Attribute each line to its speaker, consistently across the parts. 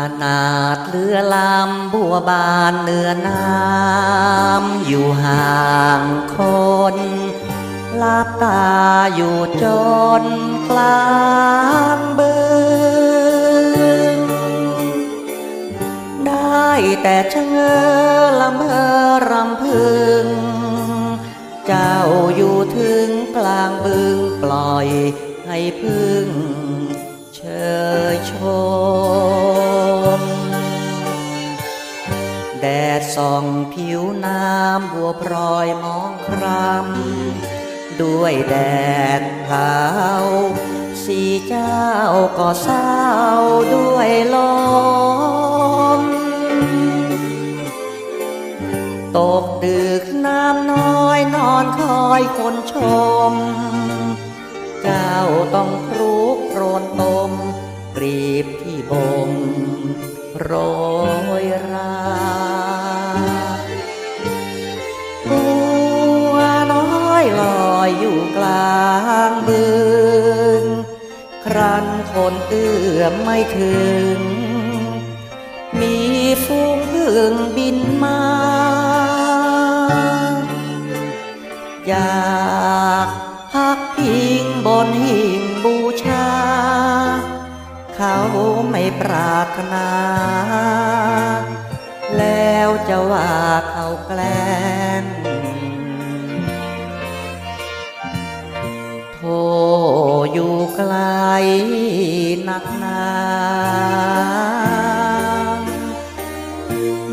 Speaker 1: อนาถเรือลำบัวบานเนื้อน้ำอยู่ห่างคนลาบตาอยู่จนกลางเบึงได้แต่ชะเชงอละเอรำพึง เจ้าอยู่ถึงกลางบึงปล่อยให้พึ่งเชยชม ดส่องผิวน้ำบัวพรอยมองครำด้วยแดดเผาสีเจ้าก็เศร้าด้วยลม ตกดึกน้ำน้อยนอนคอยคนชม เจ้าต้องครุกโรนตมกรีบที่บงโรยรา กลางบึง ครั้นคนเอื้อมไม่ถึง มีฝูงพึ่งบินมา อยากพักพิงบนหิ่งบูชา เขาไม่ปรารถนา แล้วจะว่าเขาแกล้ อยู่ไกลนักหนา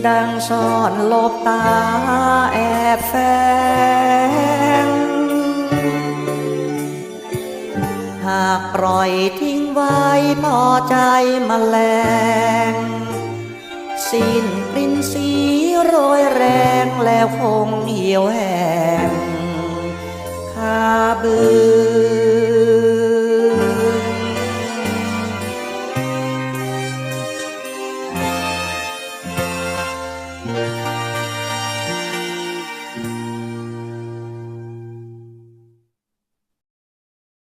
Speaker 1: ดังซ่อนหลบตาแอบแฝงหากปล่อยทิ้งไว้พอใจมแมลง สิ้นปรินสีโรยแรงแล้วคงเหี่ยวแห้งคาบือ